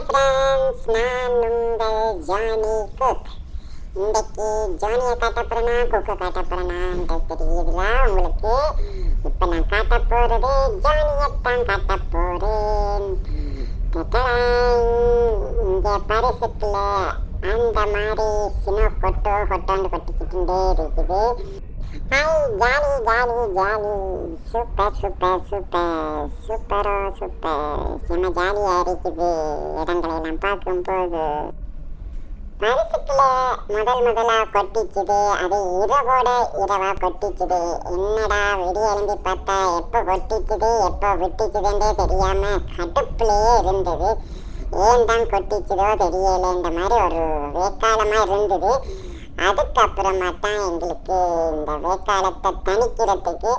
Hi friends நான் உங்கள் Johnny cook இன்றைக்கு ஜானியை காட்ட போகிறேனா குக்கை காட்ட போகிறேனான்றது தெரியுதுல உங்களுக்கு? இப்போ நான் காட்ட போகிறது ஜானியை தான் காட்ட போகிறேன் இங்கே பரிசுத்தில் அந்த மாதிரி சினோ கொட்டோ கொட்டோன்னு கொட்டிக்கிட்டே இருக்குது hi jolly jolly jolly super super super சூப்பரோ super செம்ம ஜாலியாக இருக்குது இடங்களை எல்லாம் பார்க்கும்போது பரிசுக்குள்ள முதல் முதலாக கொட்டிச்சுது. அது இரவோட இரவா கொட்டிச்சுது. என்னடா விடி எழும்பி பார்த்தா எப்போ கொட்டிச்சுது எப்போ விட்டுச்சுதுன்றே தெரியாம கடுப்புலயே இருந்தது. ஏன் தான் கொட்டிச்சுதோ தெரியல இந்த மாதிரி ஒரு வேக்காலமாக இருந்தது. அதுக்கப்புறமா தான் எங்களுக்கு இந்த வேக்காலத்தை தணிக்கிறதுக்கு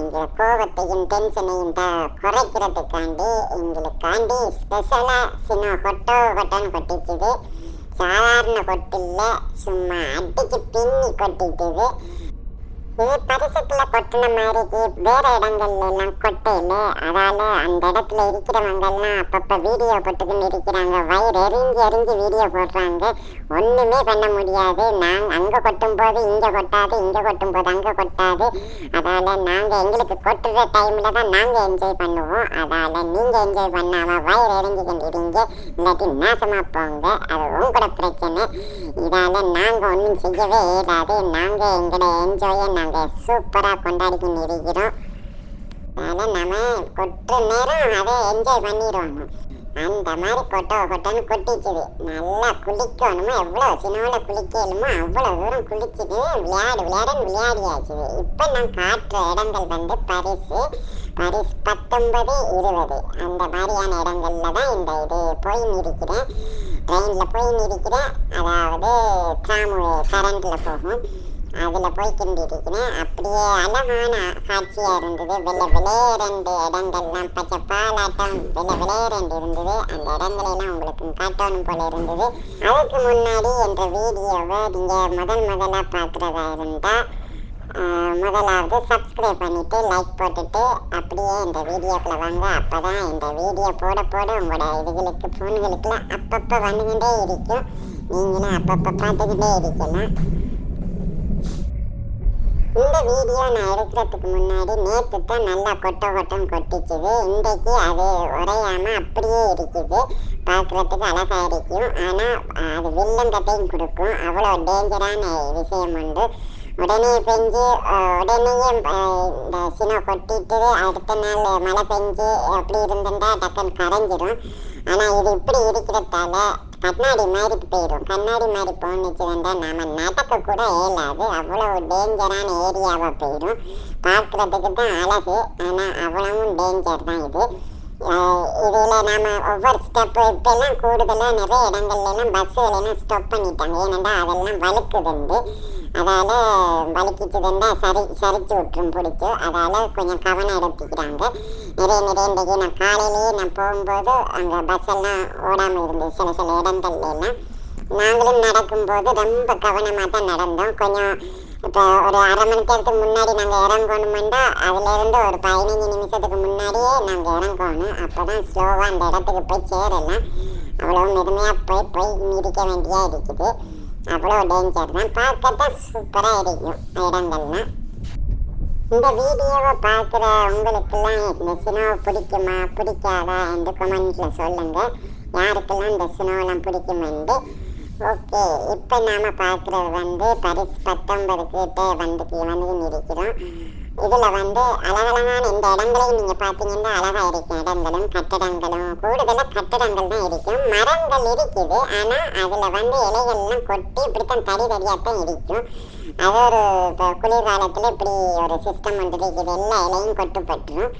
எங்கள் கோபத்தையும் டென்ஷனையும் த குறைக்கிறதுக்காண்டி எங்களுக்காண்டி ஸ்பெஷலாக சின்ன கொட்டோ கொட்டோன்னு கொட்டிச்சுது. சாதாரண கொட்டில்ல சும்மா அடிச்சு பின்னி கொட்டிட்டுது. பரிசத்துல பரிசுக்குள்ள கொட்டின மாதிரிக்கு வேற இடங்கள்ல எல்லாம் கொட்டையில அதால அந்த இடத்துல இருக்கிறவங்கெல்லாம் அப்பப்ப வீடியோ போட்டுக்கின்னு இருக்கிறாங்க. வயிறு எரிஞ்சு எரிஞ்சு வீடியோ போடுறாங்க. ஒண்ணுமே பண்ண முடியாது. நாங்க அங்க கொட்டும் போது இங்க கொட்டாது இங்க கொட்டும் போது அங்க கொட்டாது. அதால நாங்க எங்களுக்கு கொட்டுற டைம்ல தான் நாங்க என்ஜாய் பண்ணுவோம். அதால நீங்க என்ஜாய் பண்ணாம வயிறு எரிஞ்சு கொண்டிருங்க. இல்லாட்டி நாசமா போங்க. அது உங்களோட பிரச்சனை. இதால நாங்க ஒன்றும் செய்யவே இயலாது. நாங்க எங்களோட என்ஜாயை நாங்கள் சூப்பராக கொண்டாடிக்கின்னு இருக்கிறோம் அதனால் நம்ம கொட்டுற நேரம் அதை என்ஜாய் பண்ணிடுவாங்க அந்த மாதிரி கொட்டோ கொட்டோன்னு கொட்டிச்சுது நல்லா குளிக்கணுமோ எவ்வளோ சின்னோட குளிக்கலுமோ அவ்வளோ தூரம் குளிச்சுட்டு விளையாடு விளையாடுன்னு விளையாடியாச்சுது இப்போ நான் காட்டுற இடங்கள் வந்து பரிசு. பரிசு பத்தொன்பது இருபது. அந்த மாதிரியான இடங்களில் தான் இந்த இது போய் இருக்கிறேன் ட்ரெயினில் போய் இருக்கிறேன் அதாவது ட்ராமு கரண்டில் போகும். அதில் போய் கிண்டிருக்கிறேன். அப்படியே அழகான காட்சியாக இருந்தது. வெள்ளை விளையரண்டு இடங்கள்லாம் பச்சை பாலாட்டம். வெள்ளை விளையரண்டு இருந்தது. அந்த இடங்களெல்லாம் உங்களுக்கு காட்டணும் போல இருந்தது. அதுக்கு முன்னாடி என்ற வீடியோவை நீங்கள் முதல் முதலாக பார்க்குறதா இருந்தால் முதலாவது சப்ஸ்கிரைப் பண்ணிவிட்டு லைக் போட்டுட்டு அப்படியே இந்த வீடியோக்குள்ளே வாங்க. அப்போ தான் இந்த வீடியோ போட போட உங்களோட இதுகளுக்கு ஃபோன்களுக்கெல்லாம் அப்பப்போ வந்துக்கிட்டே இருக்கும். நீங்களும் அப்பப்போ பார்த்துக்கிட்டே இருக்கலாம். இந்த வீடியோ நான் எடுக்கிறதுக்கு முன்னாடி நேற்று தான் நல்லா கொட்டை கொட்டம் கொட்டிச்சுது இன்றைக்கு அது உரையாமல் அப்படியே இருக்குது. பார்க்குறதுக்கு அழகாக இருக்கும் ஆனால் அது வில்லங்கத்தையும் கொடுக்கும். அவ்வளோ டேஞ்சரான விஷயம் உண்டு. உடனே பெஞ்சு உடனேயே இந்த சினோ கொட்டிட்டு அடுத்த நாள் மழை பெஞ்சு அப்படி இருந்துட்டா டக்குன்னு கரைஞ்சிரும். ஆனால் இது இப்படி இருக்கிறதால கண்ணாடி மாதிரி போயிடும். கண்ணாடி மாதிரி போணுச்சுதுண்டா நாம் நடக்க கூட இயலாது. அவ்வளோ டேஞ்சரான ஏரியாவாக போயிடும். பார்க்குறதுக்கு தான் அழகு. ஆனால் அவ்வளவும் டேஞ்சர் தான் இது. இதில் நாம் ஒவ்வொரு ஸ்டெப்பு இப்போல்லாம் கூடுதலாக நிறைய இடங்கள்லாம் பஸ்ஸுகளெல்லாம் ஸ்டாப் பண்ணிட்டாங்க. ஏனென்றால் அதெல்லாம் வழுக்குதுண்டு. அதால் வலிக்கிட்டுதுன்னா சரி சரிச்சு விட்டுரும் பிடிச்சி அதால் கொஞ்சம் கவனம் எடுத்துக்கிறாங்க. நிறைய நிறைய இன்றைக்கு நான் காலையிலேயே நான் போகும்போது அங்கே பஸ் எல்லாம் ஓடாமல் இருந்தது. சில சில இடங்கள்லாம் நாங்களும் நடக்கும்போது ரொம்ப கவனமாக தான் நடந்தோம். கொஞ்சம் இப்போ ஒரு அரை மணி நேரத்துக்கு முன்னாடி நாங்கள் இறங்கணுமெண்டா அதுலேருந்து ஒரு பதினஞ்சு நிமிஷத்துக்கு முன்னாடியே நாங்கள் இறங்கணும். அப்போ தான் ஸ்லோவாக அந்த இடத்துக்கு போய் சேரலாம். அவ்வளோ மெதுமையாக போய் போய் மிதிக்க வேண்டியாக இருக்குது. அவ்வளோ டேஞ்சர் தான். பார்க்கத்தான் சூப்பராக இருக்கும் இடங்கள்லாம் இந்த வீடியோவை பார்க்குற உங்களுக்கெல்லாம் இந்த சினோவை பிடிக்குமா பிடிக்காதா என்று கமெண்ட்டில் சொல்லுங்கள் யாருக்கெல்லாம் இந்த சினோவெல்லாம் பிடிக்குமென்று ஓகே இப்போ நாம் பார்க்குறது வந்து பரிசு பத்தொன்பது கிட்டே வந்து வந்து இருக்கிறோம் இதில் வந்து அழகழகான இந்த இடங்களையும் நீங்கள் பார்த்தீங்கன்னா அழகாக இருக்கும் இடங்களும் கட்டடங்களும் கூடுதலாக கட்டடங்கள் தான் இருக்கும். மரங்கள் இருக்குது. ஆனால் அதில் வந்து இலைகள்லாம் கொட்டி இப்படித்தான் தடி தடியாக தான் இருக்கும். அது ஒரு இப்போ குளிர்காலத்தில் இப்படி ஒரு சிஸ்டம் வந்து இருக்குது. எல்லா இலையும் கொட்டுப்பட்டுரும்.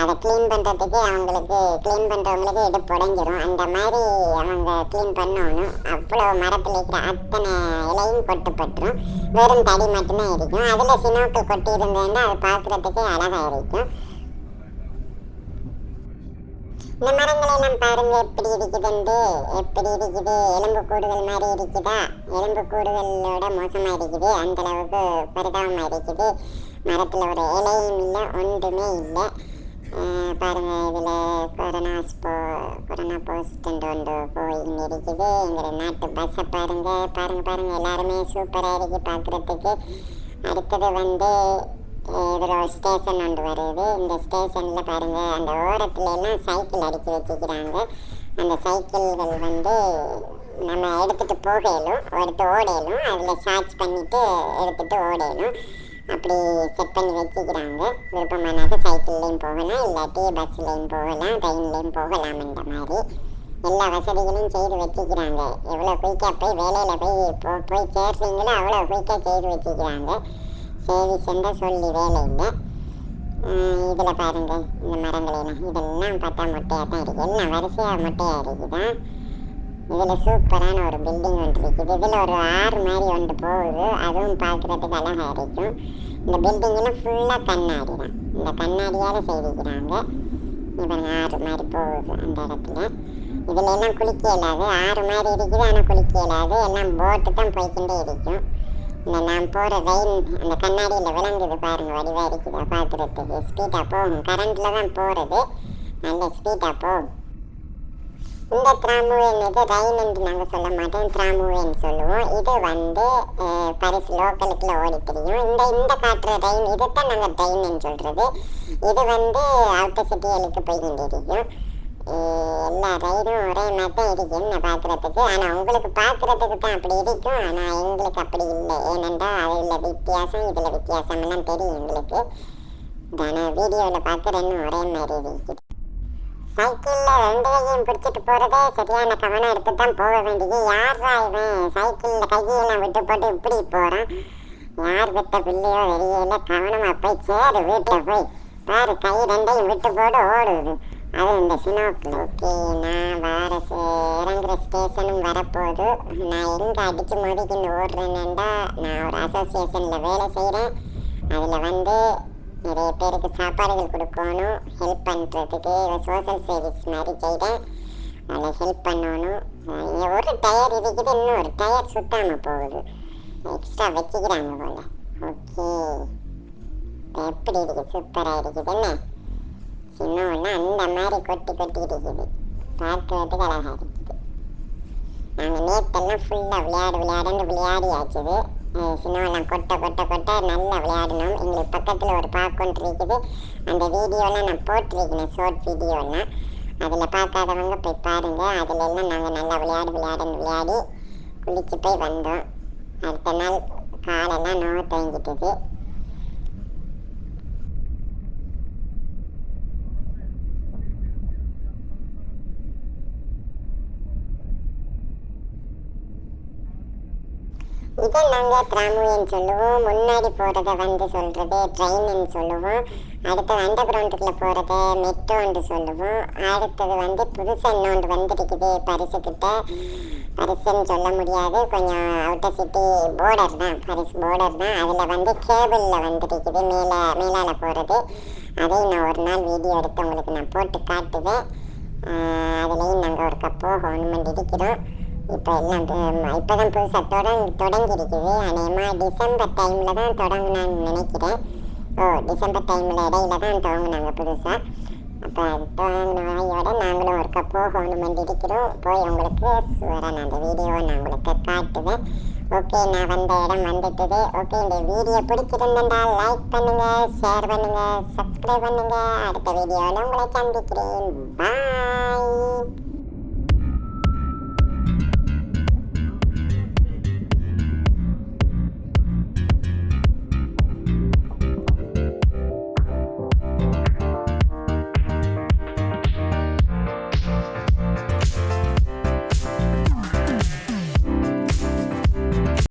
அதை க்ளீன் பண்ணுறதுக்கு அவங்களுக்கு க்ளீன் பண்ணுறவங்களுக்கு இது புடஞ்சிரும். அந்த மாதிரி அவங்க க்ளீன் பண்ணணும். அவ்வளோ மரத்தில் இருக்கிற அத்தனை இலையும் கொட்டுப்பட்டுரும் வெறும் தடி மட்டும்தான் இருக்கும் அதில் சினோக்கு கொட்டி இருந்ததுன்னா அது பார்க்குறதுக்கே அழகாக இருக்கும் இந்த மரங்களை எல்லாம் பாருங்க. எப்படி இருக்குதுண்டு எப்படி இருக்குது எலும்பு கூடுதல் மாதிரி இருக்குதா எலும்பு கூடுதலோட மோசமாக இருக்குது அந்த அளவுக்கு பரிதாபமாக இருக்குது மரத்தில் ஒரு இலையும் இல்லை ஒன்றுமே இல்லை. பாருங்கள் இதில் கொரோனா போ கொரோனா போஸ்டன்ட் ஒன்று போய் இருக்குது எங்கள் நாட்டு பஸ்ஸை பாருங்கள் பாருங்கள் பாருங்கள் எல்லாருமே சூப்பராக இருக்கு பார்க்குறதுக்கு அடுத்தது வந்து இதில் ஒரு ஸ்டேஷன் ஒன்று வருது இந்த ஸ்டேஷனில் பாருங்கள் அந்த ஓரத்துல எல்லாம் சைக்கிள் அடுக்கி வச்சுக்கிறாங்க அந்த சைக்கிள்கள் வந்து நம்ம எடுத்துகிட்டு போகலும் எடுத்து ஓடையிலும் அதில் சார்ஜ் பண்ணிவிட்டு எடுத்துகிட்டு ஓடையிலும் அப்படி செட் பண்ணி வச்சுக்கிறாங்க. விருப்பமானாக்க சைக்கிள்லேயும் போகலாம் இல்லாட்டி பஸ்லேயும் போகலாம் ட்ரெயின்லேயும் போகலாம்ன்ற மாதிரி எல்லா வசதிகளும் செய்து வச்சுக்கிறாங்க. எவ்வளோ குயிக்காக போய் வேலையில் போய் போ போய் சேர்றீங்களோ அவ்வளோ குயிக்காக செய்து வச்சுக்கிறாங்க. சேவிஸ் என்ற சொல்லி வேலை இல்லை. இதில் பாருங்கள் இந்த மரங்களெல்லாம் இதெல்லாம் பார்த்தா மொட்டையாக தான் இருக்குது எல்லாம் வரிசையாக மொட்டையாக இருக்குதான் இதில் சூப்பரான ஒரு பில்டிங் ஒன்று இருக்குது. இதில் ஒரு ஆறு மாதிரி ஒன்று போகுது. அதுவும் பார்க்குறதுக்கு அழகாக இருக்கும். இந்த பில்டிங்கெல்லாம் ஃபுல்லாக கண்ணாடி தான். இந்த கண்ணாடியால் செய்திக்கிறாங்க இவன் ஆறு மாதிரி போகுது அந்த இடத்துல. இதில் எல்லாம் குளிக்க இயலாது. ஆறு மாதிரி இருக்குது ஆனால் குளிக்க இயலாது. எல்லாம் போட்டு தான் போய்கிட்டே இருக்கும். இந்த நான் போகிற ரயில் அந்த கண்ணாடியில் விளங்குது பாருங்கள் வடிவாக இருக்குதா. பார்க்குறதுக்கு ஸ்பீடாக போகும். கரண்ட்டில் தான் போகிறது நல்ல ஸ்பீடாக போகும். இந்த திராமுவேன் இது ரயின் என்று நாங்கள் சொல்ல மாட்டோம். திராமுவேன் சொல்லுவோம். இது வந்து பரிசு லோக்கலுக்குள்ள ஓடி தெரியும். இந்த இந்த காட்டுற ரயின் இதுதான் நாங்கள் ட்ரெயின்னு சொல்கிறது இது வந்து அவுட்டர் சிட்டிகளுக்கு போய்கிட்டு தெரியும். எல்லா ரயிலும் ஒரே மாதிரி தான் இருக்கும் நான் பார்க்குறதுக்கு ஆனால் உங்களுக்கு பார்க்குறதுக்கு தான் அப்படி இருக்கும். ஆனால் எங்களுக்கு அப்படி இல்லை. ஏனென்றால் அதில் வித்தியாசம் இதில் வித்தியாசம்லாம் தெரியும் எங்களுக்கு. ஆனால் வீடியோவில் பார்க்குறேன்னு ஒரே மாதிரி இருக்குது. சைக்கிளில் ரெண்டு கையும் பிடிச்சிட்டு போகிறதே சரியான கவனம் எடுத்து தான் போக வேண்டியது. யாரா இவன்? சைக்கிளில் கையெல்லாம் விட்டு போட்டு இப்படி போகிறான் யார் விட்ட பிள்ளையோ வெளியில கவனமாக போய் சேரு வீட்டில் போய் பாரு கை ரெண்டையும் விட்டு போட்டு ஓடுது. அது இந்த சினோப்பில் ஓகே நான் வேறு இறங்குற ஸ்டேஷனும் வரப்போகுது. நான் எங்கே அடித்து மோதிக்கின்னு ஓடுறேன்னுண்டா நான் ஒரு அசோசியேஷனில் வேலை செய்கிறேன் அதில் வந்து நிறைய பேருக்கு சாப்பாடுகள் கொடுக்கணும் ஹெல்ப் பண்ணுறதுக்கு சோஷியல் சர்வீஸ் மாதிரி செய்கிறேன் அதில் ஹெல்ப் பண்ணணும். ஒரு டயர் இருக்குது இன்னும் ஒரு டயர் சுத்தாமல் போகுது. எக்ஸ்ட்ரா வச்சுக்கிறாங்க போல. ஓகே எப்படி இருக்குது சூப்பராக இருக்குது என்ன? சின்னோன்னா அந்த மாதிரி கொட்டி கொட்டி இருக்குது. பார்க்கறதுக்கு அழகாக இருக்குது. நாங்கள் நேற்றெல்லாம் ஃபுல்லாக விளையாடு விளையாடுன்னு விளையாடியாச்சுது சின்னவெல்லாம் கொட்ட கொட்ட கொட்ட நல்லா விளையாடணும். எங்களுக்கு பக்கத்தில் ஒரு பார்க் இருக்குது. அந்த வீடியோலாம் நான் போட்டிருக்கிறேன் ஷார்ட் வீடியோலாம் அதில் பார்க்காதவங்க போய் பாருங்கள் அதில் எல்லாம் நாங்கள் நல்லா விளையாடு விளையாடுன்னு விளையாடி குளிச்சு போய் வந்தோம். அடுத்த நாள் காலெல்லாம் நோய் தேங்கிட்டது இதை நாங்கள் ட்ராமுன்னு சொல்லுவோம். முன்னாடி போகிறத வந்து சொல்கிறது ட்ரெயின்னு சொல்லுவோம். அடுத்தது அண்டர் கிரவுண்டுக்குள்ளே போகிறத மெட்ரோன்னு சொல்லுவோம். அடுத்தது வந்து புதுசாக இன்னொன்று வந்துருக்குது பரிசுக்கிட்ட பரிசுன்னு சொல்ல முடியாது. கொஞ்சம் அவுட்டர் சிட்டி போர்டர் தான். பரிசு போர்டர் தான். அதில் வந்து கேபிளில் வந்துருக்குது. மேலே மேலால் போகிறது அதையும் நான் ஒரு நாள் வீடியோ எடுத்து உங்களுக்கு நான் போட்டு காட்டுவேன். அதுலேயும் நாங்கள் ஒருக்கா போகணும் இருக்கிறோம். இப்போ எல்லாம் இப்போ தான் புதுசாக தொடங் தொடங்கியிருக்குது. அநேகமாக டிசம்பர் டைமில் தான் தொடங்கினான்னு நினைக்கிறேன். ஓ டிசம்பர் டைமில் இடையில தான் தொடங்கினாங்க புதுசாக அப்போ அது தொடங்கின வாயோட நாங்களும் ஒருக்கா போகணும் இருக்கிறோம் போய் உங்களுக்கு வரேன் அந்த வீடியோவை நான் உங்களுக்கு காட்டுவேன். ஓகே நான் வந்த இடம் வந்துட்டது. ஓகே இந்த வீடியோ பிடிச்சிருந்தா லைக் பண்ணுங்கள் ஷேர் பண்ணுங்கள் சப்ஸ்கிரைப் பண்ணுங்கள் அடுத்த வீடியோவில் உங்களை சந்திக்கிறேன். பாய்